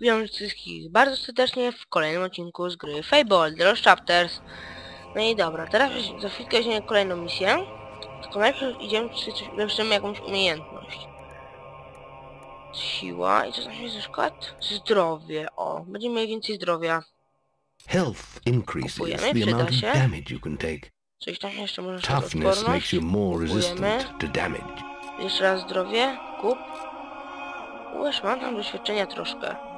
Witam wszystkich bardzo serdecznie w kolejnym odcinku z gry Fable The Lost Chapters. No i dobra, teraz za chwilkę weźmiemy kolejną misję. Tylko najpierw idziemy, czy coś ulepszymy jakąś umiejętność. Siła i co tam jest przykład? Zdrowie, o, będziemy mieli więcej zdrowia. Health increases Kupujemy, the amount of damage you can take. Coś tam jeszcze może Toughness makes you more resistant to damage. Jeszcze raz zdrowie, kup. Uż, mam tam doświadczenia troszkę.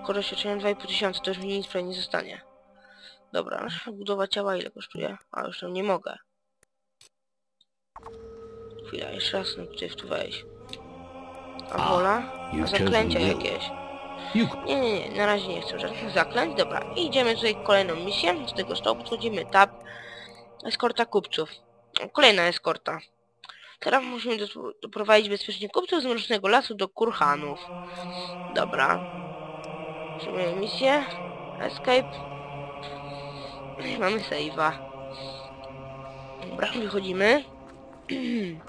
Tylko doświadczenia 2,5 tysiąca, to już mi nic prawie nie zostanie. Dobra, nasza budowa ciała ile kosztuje? A, już tam nie mogę. Chwila, jeszcze raz no tutaj w tu wejść. A wola? A zaklęcia jakieś? Nie, nie, nie, na razie nie chcę żadnych zaklęć. Dobra, idziemy tutaj kolejną misję. Z tego stołu podchodzimy tab. Eskorta kupców. Kolejna eskorta. Teraz musimy do- doprowadzić bezpiecznie kupców z Mrocznego Lasu do Kurhanów. Dobra. Przyjmujemy misję. Escape. No i mamy save'a. Dobra, wychodzimy.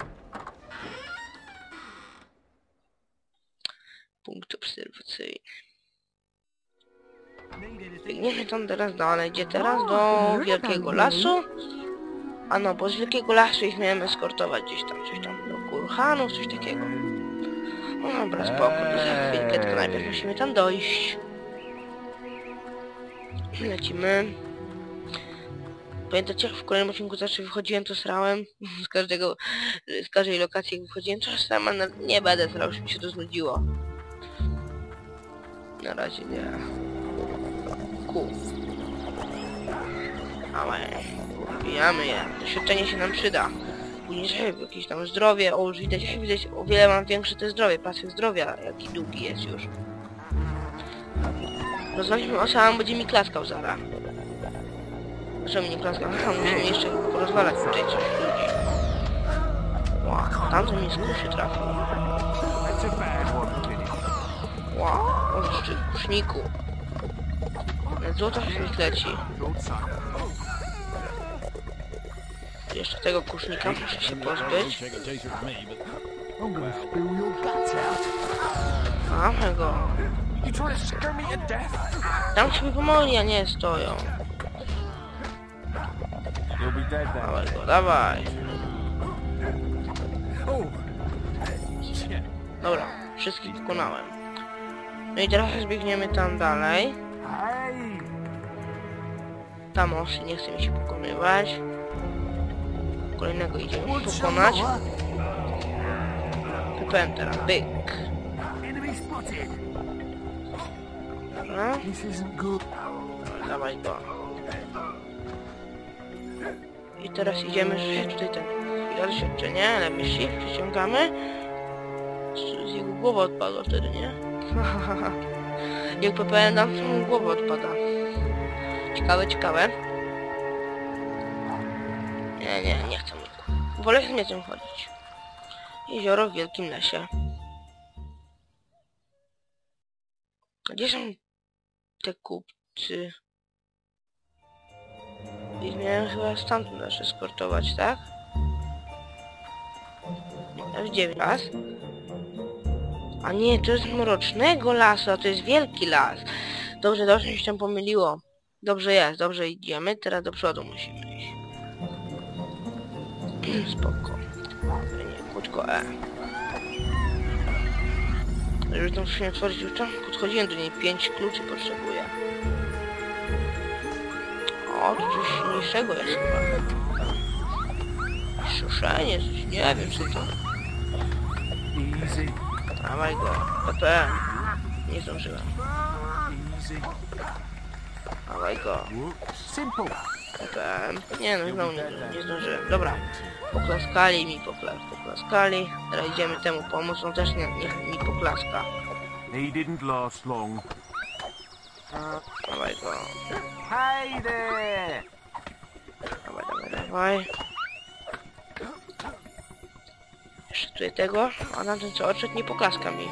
Punkt obserwacyjny. Biegniemy tam teraz dalej. Gdzie teraz? Do Wielkiego Lasu. A no, bo z Wielkiego Lasu ich miałem eskortować gdzieś tam, coś tam do Kurhanów, coś takiego. No dobra, spoko, za chwilkę, tylko najpierw musimy tam dojść. Lecimy. Pamiętacie, jak w kolejnym odcinku zawsze wychodziłem, to srałem z każdego, z każdej lokacji jak wychodziłem, to srałem, ale nie będę srał, już się to znudziło. Na razie nie. Ku. Ale wbijamy je. Doświadczenie się nam przyda. Później jakieś tam zdrowie, o już widać, widać o wiele mam większe te zdrowie, pasek zdrowia, jaki długi jest już. Rozwaliśmy osa, on będzie mi klaskał zaraz. Że mnie klaskał? Aha, musimy jeszcze porozwalać tutaj coś ludzi. Wow, tamten mnie z kuszy trafił. Wow, o jeszcze kuszniku. Na złota mi leci. Jeszcze tego kusznika muszę się pozbyć. Mamy go. You trying to scare me to death? Tam sobie pomogli, a nie stoją. Dawaj go, dawaj. Oh, Dobra, wszystkich pokonałem. No i teraz zbiegniemy tam dalej. Tam osy nie chce mi się pokonywać. Kolejnego idziemy pokonać. Wypowiem teraz, byk. Good. dawaj. I teraz idziemy, że tutaj ten chwila doświadczenie, ale myśli, przyciągamy. Z jego głowa odpadła wtedy, nie? Jak to mu głowa odpada. Ciekawe, ciekawe. Nie, nie, nie chcę. Wolę z mieczem chodzić. Jezioro w wielkim lesie. Gdzie są te kupcy? Ich miałem chyba stamtąd nasze sportować, tak? F9 las. A nie, to jest mrocznego lasu, a to jest wielki las. Dobrze, dobrze mi się tam pomyliło. Dobrze jest, dobrze idziemy, teraz do przodu musimy iść. Spoko. Nie, krótko E. Żeby tą skrzynię otworzyć już podchodziłem do niej, pięć kluczy potrzebuję. O, to coś silniejszego jest chyba. Szuszenie, coś, nie wiem co to. Easy, Dawaj go, PPM. Nie zdążyłem. easy. Dawaj go, Simple. PPM. Nie no, znowu nie, nie zdążyłem. Dobra, poklaskali mi, pokla poklaskali. Teraz idziemy temu pomóc, on też nie, niech mi poklaska. He didn't last long. Dawaj go, there! dawaj, dawaj, dawaj. Jeszcze tutaj tego, a na ten co odszedł nie poklaska mi.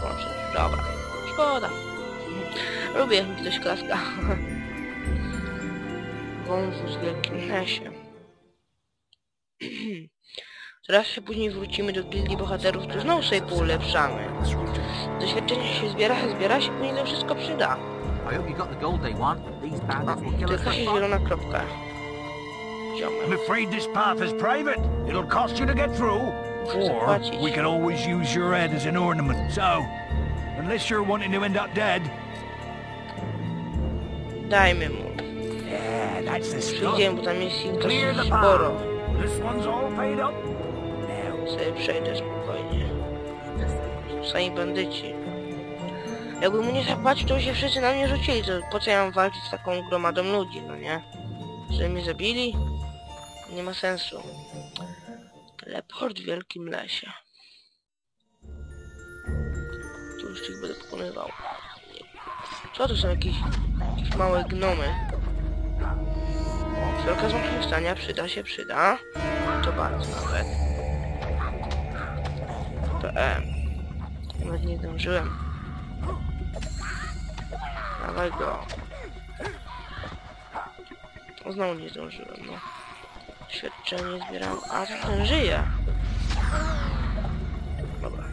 Włączyć, dobra. Szkoda. Lubię, jak mi ktoś klaska. W wielkim lesie. Teraz się później wrócimy do gildii bohaterów, to znowu sobie poulepszamy. Doświadczenie się zbiera, zbiera się, później to wszystko przyda. I hope you got the gold they want. These O, bandits will tu kill us jakaś for fun. zielona kropka. Ziomek. I'm afraid this path is private. It'll cost you to get through. Or we can always use your head as an ornament. So, unless you're wanting to end up dead, Dajmy mu. Przyjdziemy, bo tam jest ich dosyć sporo. Sobie przejdę spokojnie. Sami bandyci. Jakby mu nie zapłacił, to by się wszyscy na mnie rzucili. To po co ja mam walczyć z taką gromadą ludzi, no nie? Że mnie zabili? Nie ma sensu. Teleport w wielkim lesie. Tu już ich będę pokonywał. Co to są jakieś, jakieś małe gnomy? O, wszelka zmartwychwstania przyda się, przyda. To bardzo nawet. PM. Nawet nie zdążyłem. Dawaj go. Znowu nie zdążyłem, no. Świadczenie zbieram. A, ten żyje. Dobra.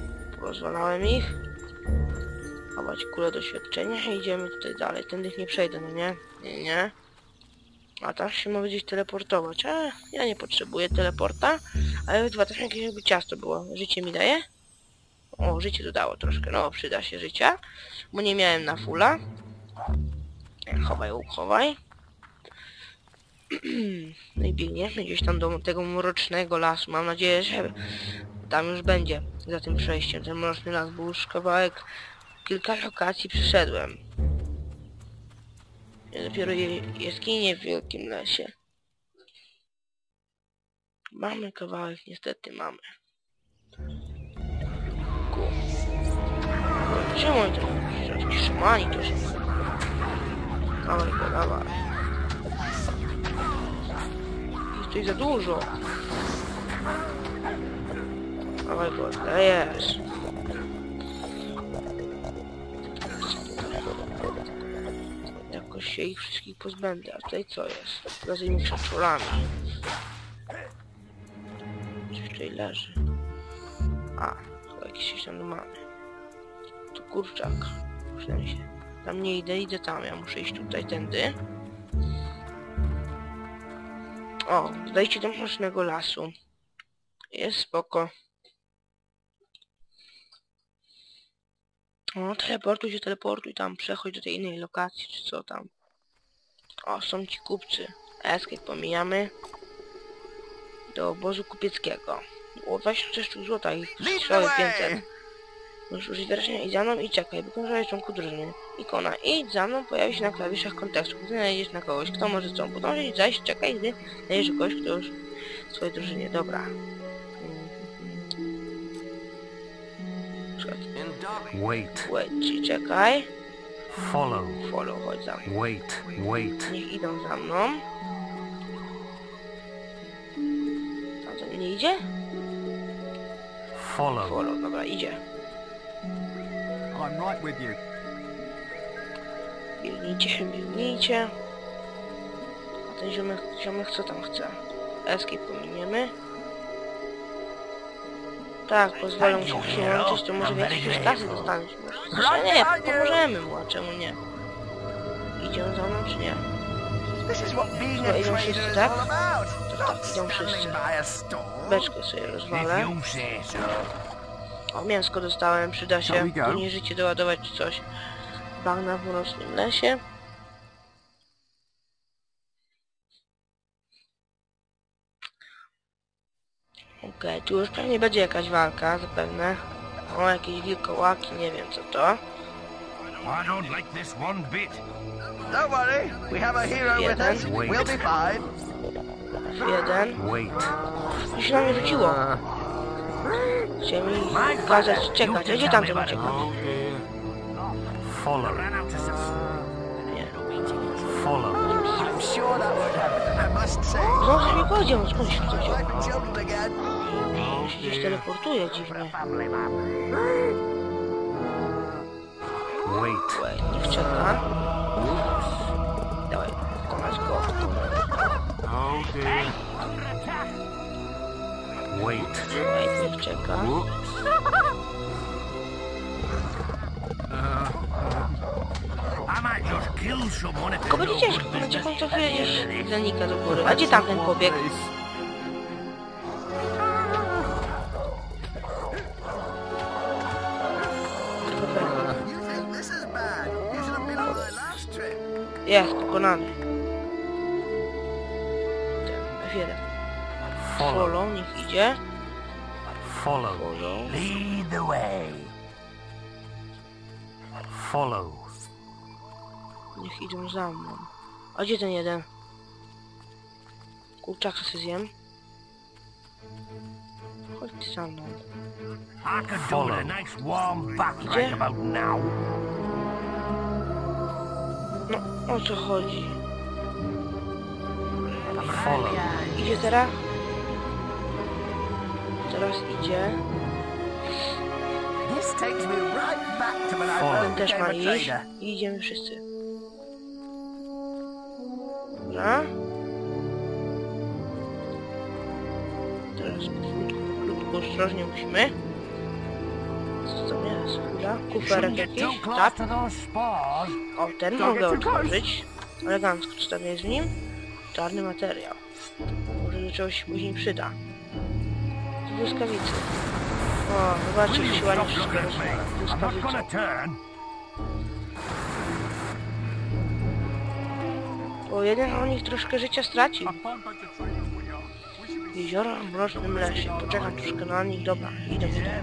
Rozwalałem ich. Chować kulę doświadczenia i idziemy tutaj dalej. Tędy nie przejdę, no nie? Nie, nie. A tam się ma gdzieś teleportować. A, ja nie potrzebuję teleporta. Ale chyba też jakieś jakby ciasto było. Życie mi daje? O, życie dodało troszkę. No, przyda się życia. Bo nie miałem na fulla. E, Chowaj, uchowaj. No i biegniemy gdzieś tam do tego mrocznego lasu. Mam nadzieję, że tam już będzie za tym przejściem. Ten mroczny las, bo już kawałek, kilka lokacji przyszedłem. Ja dopiero je, jaskinie w wielkim lesie. Mamy kawałek, niestety mamy. Ku. Czemu oni to szamani to są? Dawaj go, dawaj. Jest tutaj za dużo. Dawaj go, dajesz. Jakoś się ich wszystkich pozbędę, a tutaj co jest? Ich szczurami. Coś tutaj leży. A, chyba jakiś tam mamy. To kurczak. Przynajmniej się. Tam nie idę, idę tam. Ja muszę iść tutaj, tędy. O, wejście do mrocznego lasu. Jest spoko. O, teleportuj się, teleportuj tam, przechodź do tej innej lokacji, czy co tam. O, są ci kupcy. Escape pomijamy. Do obozu kupieckiego. 20 sztuk złota i strzały 500. Możesz użyć wyrażenia idź za mną i czekaj, kontrolować członku drużyny. Ikona idź za mną pojawi się na klawiszach kontekstu, gdy znajdziesz na kogoś, kto może z tobą podążyć, zaś czekaj, gdy znajdziesz kogoś, kto już w swojej drużynie. Dobra. Wait, Wait, czekaj. follow, Follow, chodź za mną. wait, wait. Niech idą za mną. A to nie idzie? Follow. Follow, dobra, idzie. I'm right with you. Biegnijcie, biegnijcie. A ten ziomek, ziomek co tam chce? Escape pominiemy. Tak, pozwolę mu się przyłączyć, to może więcej już kasy dostaniesz. Może nie, pomożemy mu, a czemu nie? Idzie on za mną, czy nie? Chyba idą wszyscy, tak? To tak, idą wszyscy. Beczkę sobie rozwalę. O, mięsko dostałem, przyda się. Później życie doładować czy coś. Bagna w mrocznym lesie. Okej, tu już pewnie będzie jakaś walka, zapewne. O, jakieś wilkołaki, nie wiem co to. I don't like this one bit. Don't worry, we have a hero with us. Wait. We'll be fine. Jeden. Wait. I się na mnie rzuciło. Chciałem mi kazać czekać. Gdzie tam to czekać? Follow, Nie. follow. I'm sure that won't happen. Znowu sobie powiedział, skąd się to wziął? gdzieś teleportuje dziwnie. Wait. Wait, niech czeka. Dawaj, pokonać go. Wait. Wait, niech czeka. Tylko będzie ciężko, będzie końcu już zanika do góry. A gdzie tamten trip. Jest, pokonany. Ten, F1. Follow, niech idzie. Follow. Lead the way. Follow. Idą za mną. A gdzie ten jeden? Kurczaka sobie zjem. Chodź za mną. I could do with a nice warm bath Gdzie? right about now. No, o co chodzi? Follow. Idzie teraz? Teraz idzie. This takes me right back to when I Follow. Ten first też became ma a iść. trader. I idziemy wszyscy. Dobra. Teraz powolutku, ostrożnie musimy. Co to jest? Chwila. Kuferek jakiś. Tak. O, ten mogę otworzyć. Elegancko, co tam jest w nim? Czarny materiał. Może do czegoś się później przyda. Błyskawicy. O, zobaczcie, ładnie stop wszystko rozwala. I'm Bo jeden o nich troszkę życia stracił. Jezioro w mrocznym lesie. Poczekam troszkę na nich. Dobra, idę, idę.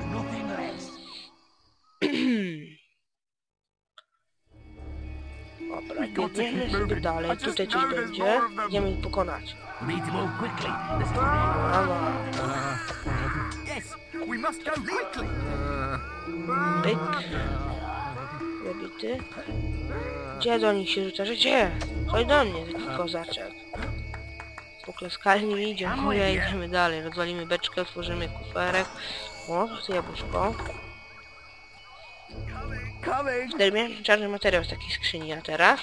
Dobra, biegniemy sobie dalej. Tutaj coś będzie. Idziemy ich pokonać. Dobra, pyk. Zabity. Gdzie do nich się rzuca? Że Gdzie? Chodź do mnie, taki kozaczek. Poklaskali mi. Mówię, idziemy dalej. Rozwalimy beczkę, otworzymy kuferek. O, to jabłuszko. Wtedy miałem czarny materiał z takiej skrzyni, a teraz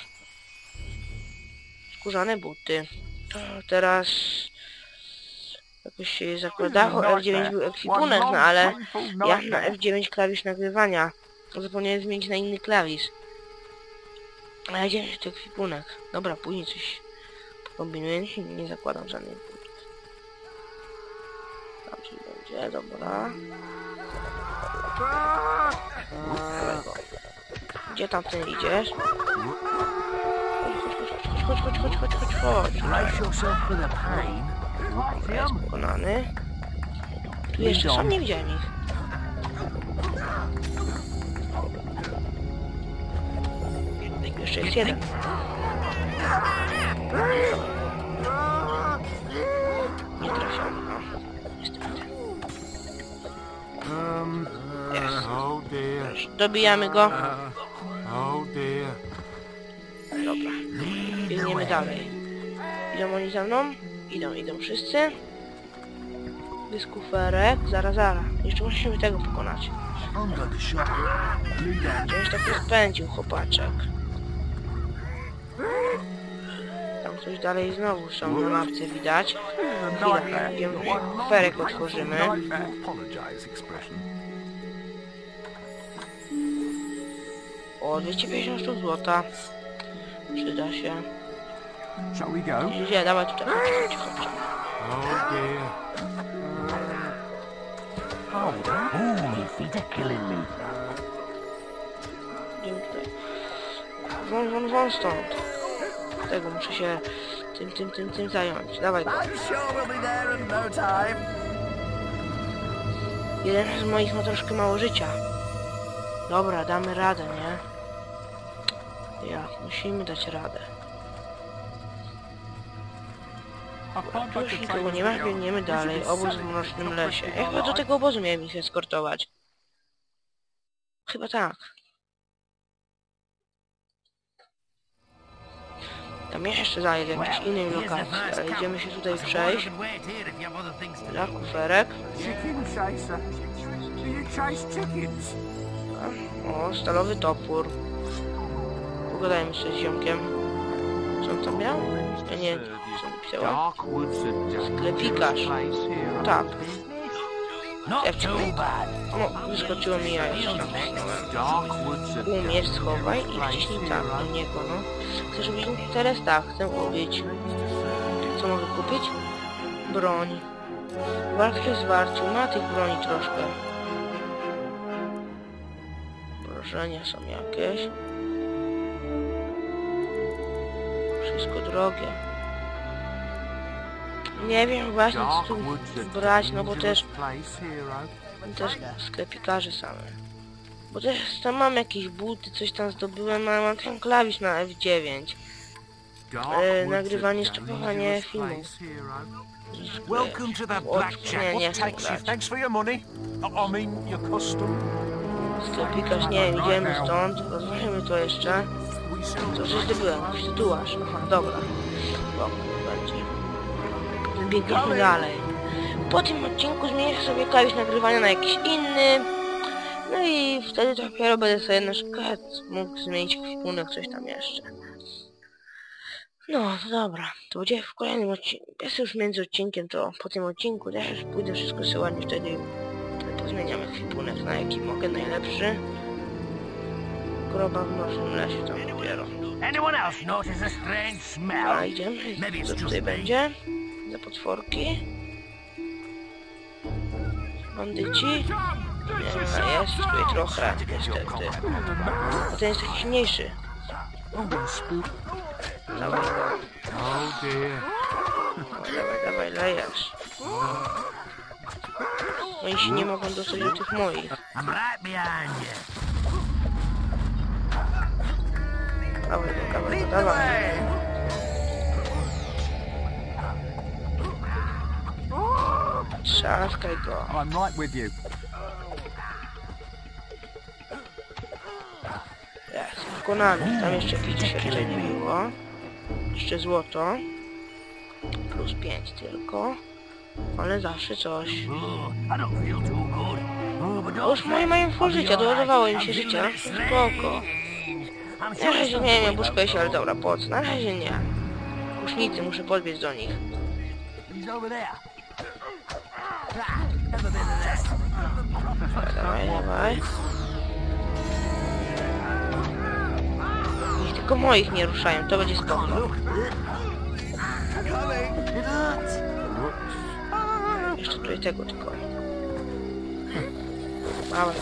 skórzane buty. Teraz jakoś się zakładało. F9 był ekwipunek, no ale ja na F9 klawisz nagrywania. Zapomniałem zmienić na inny klawisz. A ja gdzie to ekwipunek? Dobra, później coś kombinuję. Nie, nie zakładam żadnych butów. Tam coś będzie, dobra. Gdzie tam ty idziesz? Chodź, chodź, chodź, chodź, chodź, chodź, jest pokonany. Tu jeszcze są, nie widziałem ich. Jeszcze jest jeden. Nie trafiony, no. Niestety. Dobijamy go. Dobra. Biegniemy dalej. Idą oni za mną? Idą, idą wszyscy. Jest kuferek. Zaraz, zaraz. Jeszcze musimy tego pokonać. Shot. Gdzieś tak spędził chłopaczek. Coś dalej znowu są na mapce widać. Chwila, idziemy kuferek otworzymy. O, 250 sztuk złota. Przyda się. Shall we go? Gdzie, dawaj tutaj, chodź, chodź, chodź. Oh. Won, won, won stąd. Tego muszę się tym, tym, tym, tym zająć. Dawaj go. No. Jeden z moich ma troszkę mało życia. Dobra, damy radę, nie? Jak? Musimy dać radę. Tu już nikogo nie ma, biegniemy dalej. Obóz w mrocznym lesie. Ja chyba do tego obozu miałem ich eskortować. Chyba tak. Tam jeszcze zajdę w jakiejś innej lokacji, ale idziemy się tutaj przejść. Dla kuferek. O, stalowy topór. Pogadajmy sobie z ziomkiem. Co on tam miał? Ja nie, co woods and Sklepikarz. Tak. Not too bad. No, wyskoczyło mi ja jeszcze tam wcisnąłem. Dark woods of Umiesz, schowaj i wciśnij tak do niego, no. Chcesz ubić? Teraz tak, chcę ubić. Co mogę kupić? Broń. Walkę zwarciu, ma tych broni troszkę. Wrażenia są jakieś. Wszystko drogie. Nie wiem właśnie co tu brać, no bo też też sklepikarze same. Bo też tam mam jakieś buty, coś tam zdobyłem, ale mam ten klawisz na F9. Dark E, nagrywanie, dangerous filmów. Welcome to the Blackjack. nie, nie What chcę takes you? Thanks for your money. I I mean, your custom. Sklepikarz, nie idziemy stąd, rozważymy to jeszcze. Co coś zdobyłem, jakiś tatuaż, aha, dobra. Spoko, będzie. Biegniemy dalej. Po tym odcinku zmienię sobie klawisz nagrywania na jakiś inny. No i wtedy dopiero będę sobie na przykład mógł zmienić kwipunek, coś tam jeszcze. No, dobra, to będzie w kolejnym odcinku. Jest już między odcinkiem, to po tym odcinku też już pójdę wszystko sobie ładnie wtedy pozmieniamy kwipunek, na jaki mogę, najlepszy. Groba w naszym lesie tam dopiero. Anyone else notice a strange smell? It's co tutaj będzie? Za potworki. Bandyci. Nie ma, jest tutaj trochę, niestety. A ten jest jakiś mniejszy. Dawaj, dear. dawaj, dawaj, lejesz. No i się nie mogą dostać do tych moich. Dawaj, no, dawaj, no, dawaj. Trzaskaj go. I'm right with you. Jest, wykonany. Tam jeszcze jakieś doświadczenie było. Jeszcze złoto. Plus 5 tylko. Ale zawsze coś. Oh, I don't feel too good. Oh, but A don't już moje mają full życia, doładowało im się życia. Spoko. I'm Na razie nie wiem, buskuję się, ale dobra, po co? Na razie nie. Kusznicy, muszę podbiec do nich. Dawaj, dawaj. Niech tylko moich nie ruszają, to będzie spoko. Jeszcze tutaj tego tylko. Dawaj,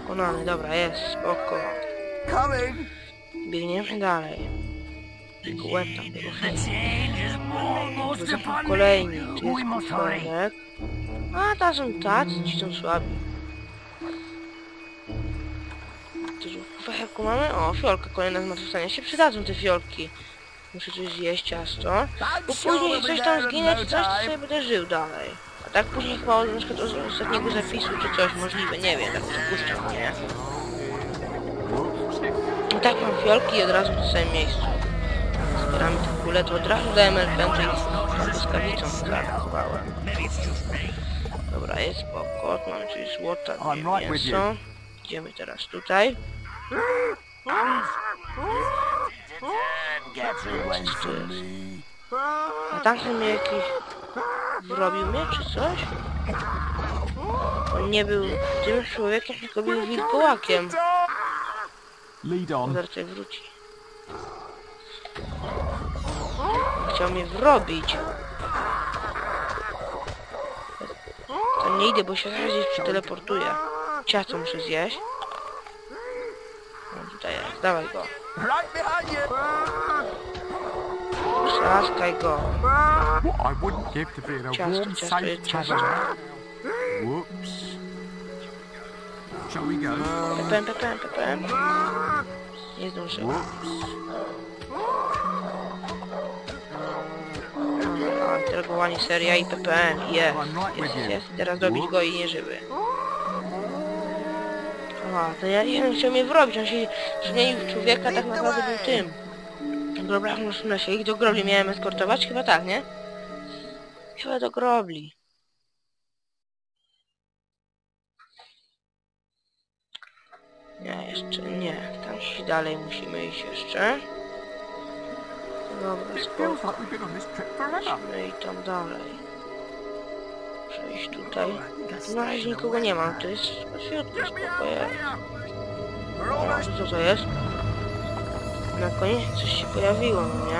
wykonany, dobra, jest, spoko. Biegniemy dalej. Tylko łeb tam tego tu We must jest potworek. A, ta są tacy, ci są słabi. Jaką mamy? O, fiolka kolejna zmartwychwstania. się przydadzą te fiolki. Muszę coś zjeść, ciasto. Bo później coś tam zginę czy coś, to sobie będę żył dalej. A tak później chyba na przykład od ostatniego zapisu czy coś możliwe, nie wiem, tak przypuszczam, nie? I tak mam fiolki i od razu w tym samym miejscu. Zbieramy tę kulę, to od razu dałem elfenty i błyskawicą zareagowałem. Dobra, jest spoko, mamy czyli złota, with mięso. Idziemy teraz tutaj. A tamten mnie jakiś... Wrobił mnie, czy coś? On nie był tym człowiekiem, tylko był wilkołakiem. Lead on. Zaraz wróci. Chciał mnie wrobić. To nie idę, bo się zaraz gdzieś przeteleportuję. Ciasto muszę zjeść. No tutaj jest, dawaj go. Trzaskaj go. Ciasto, ciasto jest ciasto. Shall we go? Pepem, pepem, pepem. Nie zdążyłem. Targowanie seria i PPM, with jest, jest. Teraz dobić go i nie żywy. A, to ja nie chciał mnie wrobić, on się zmienił w człowieka, tak naprawdę był tym. Dobra, muszę się ich do grobli miałem eskortować? Chyba tak, nie? Chyba do grobli. Nie, jeszcze nie. Tam gdzieś dalej musimy iść jeszcze. Forever. No i tam dalej. Przejść tutaj. Na razie nikogo nie mam, to jest out spoko co to jest? Na koniec coś się pojawiło, no nie?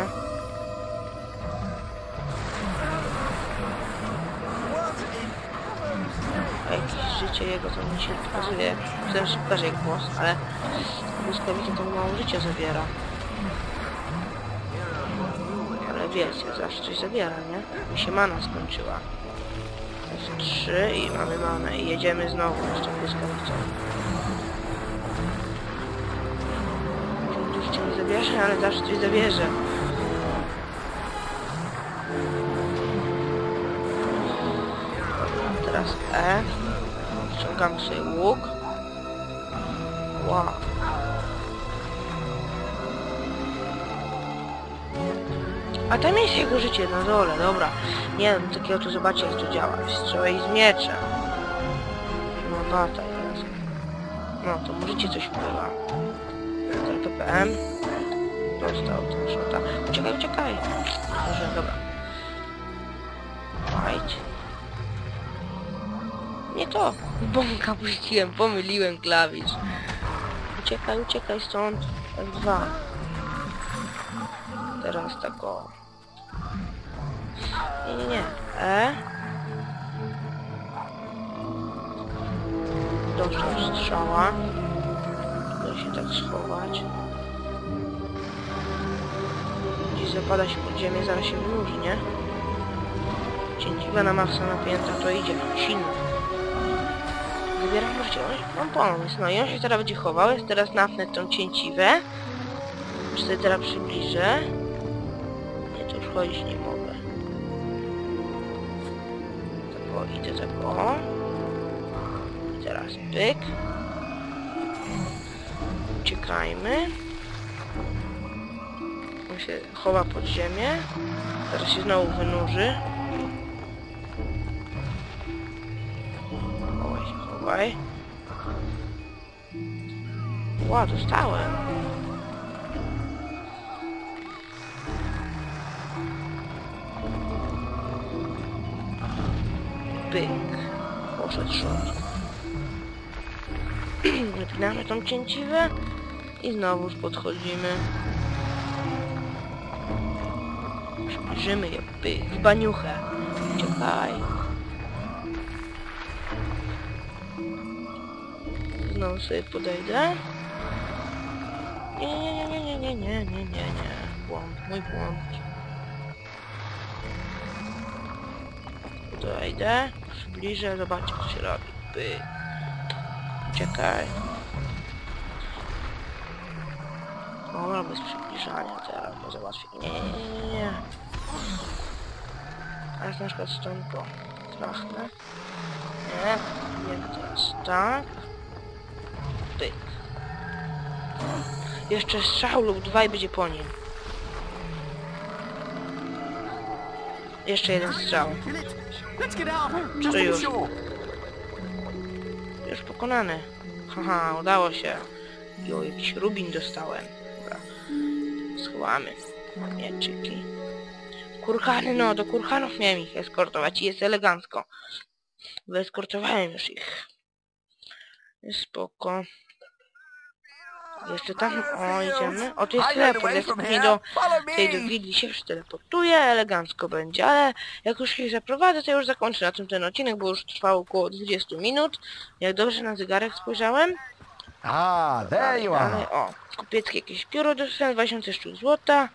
A jakieś życie jego to mi się pokazuje. Że pokaże jak głos, ale błyskawica to mało życia zabiera. Wiecie, zawsze coś zabiera, nie? Mi się mana skończyła. Jest trzy i mamy manę i jedziemy znowu tą błyskawicą. Życie nie zabierze, ale zawsze coś zabierze. Teraz E. Ściągamy sobie łuk. Wow. A tam jest jego życie na dole, dobra. Nie wiem, takiego tu zobaczcie jak to działa. Strzałę i z mieczem. No bata teraz. No to mu życie coś wpływa. Ten PPM. Dostał ten szota. Uciekaj, uciekaj. Może, dobra. Fight. Nie to. Bąka puściłem, pomyliłem klawisz. Uciekaj, uciekaj stąd. F2. Teraz tak o. Nie, nie, nie. E. Dostał strzała. Da się tak schować. Gdzieś zapada się pod ziemię, zaraz się wynurzy, nie? Cięciwa na maksa napięta, to idzie. Silno. Wybieram życie. Mam pomysł. No i on się teraz będzie chował. Jest teraz napnę tą cięciwę. Czy sobie teraz przybliżę? Nie, to już chodzić nie mogę. Tak o, idę tak o. I teraz pyk. Uciekajmy. On się chowa pod ziemię. Teraz się znowu wynurzy. Chowaj się, chowaj. Ła, dostałem. Pyk. Poszedł szot. Wypinamy tą cięciwę i znowuż podchodzimy. Przybliżymy je, pyk, w baniuchę. Czekaj. Znowu sobie podejdę. Nie, nie, nie, nie, nie, nie, nie, nie, nie. Błąd, mój błąd. Podejdę, przybliżę, zobaczcie co się robi. Pyk. Czekaj. Dobra, bez przybliżania teraz, bo załatwię. Nie, nie, nie, nie. Teraz na przykład stąd go trachnę. Nie, nie teraz tak. Pyk. Jeszcze strzał lub dwa i będzie po nim. Jeszcze jeden strzał. Let's get out. Just To już. Już pokonany. Haha, udało się. Jo, jakiś rubin dostałem. Dobra. Schowamy. Mieczyki. Kurhany, no, do kurhanów miałem ich eskortować i jest elegancko. Wyeskortowałem już ich. Spoko. Jeszcze tam, o, idziemy. O, tu jest teleport, ja sobie do tej do gildii się już teleportuję, elegancko będzie, ale jak już się zaprowadzę, to już zakończę na tym ten odcinek, bo już trwał około 20 minut. Jak dobrze na zegarek spojrzałem. Ah, there you are. o, kupieckie jakieś pióro dostałem, 2000 sztuk złota.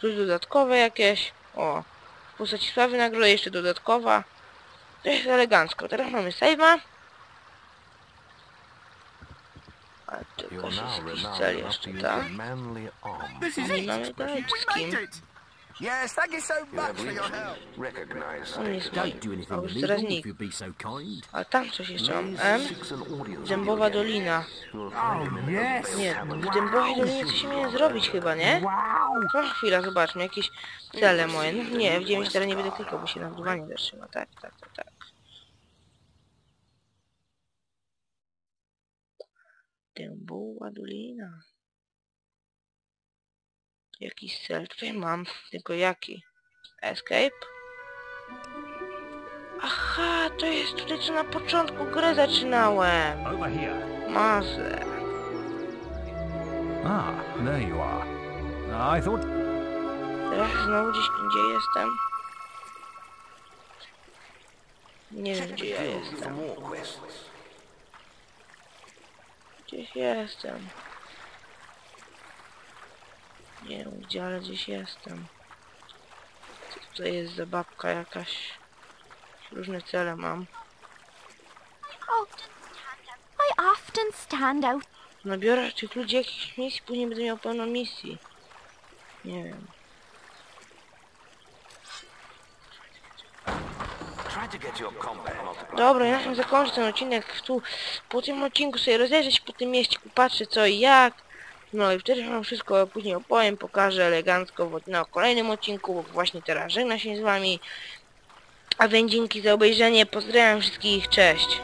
Plus dodatkowe jakieś. O, w postaci sławy nagroda jeszcze dodatkowa. To jest elegancko. Teraz mamy save'a. A tylko się spisali jeszcze, tak? Nie mamy dalej wszystkim. Yes, thank you so much for your help. On jest mały. Strażnik. A tam coś jeszcze mam. M. Oh, Dębowa Dolina. Nie, w Dębowej Dolinie coś się nie zrobić chyba, nie? No chwila, zobaczmy. Jakieś cele moje. No, nie, w 9 nie będę klikał, bo się na nagrywanie zatrzyma. Tak, tak, tak. Tak. Dębowa Dolina. Jakiś cel tutaj mam, tylko jaki? Escape? Aha, to jest tutaj co na początku gry zaczynałem. Mazę. Ah, there you are. I thought... Teraz znowu gdzieś indziej jestem. Nie wiem gdzie ja jestem. Gdzieś jestem. Nie wiem gdzie, ale gdzieś jestem. Co to jest za babka jakaś? Różne cele mam. I often stand out. Nabiorę tych ludzi jakichś misji, później będę miał pełno misji. Nie wiem. Try to get your combat multiplier. Dobra, ja tym zakończę ten odcinek. Tu po tym odcinku sobie rozejrzeć po tym mieście, patrzę co i jak. No i wtedy wam wszystko później opowiem, pokażę elegancko w, na kolejnym odcinku, bo właśnie teraz żegnam się z wami. A więc dzięki za obejrzenie, pozdrawiam wszystkich, cześć.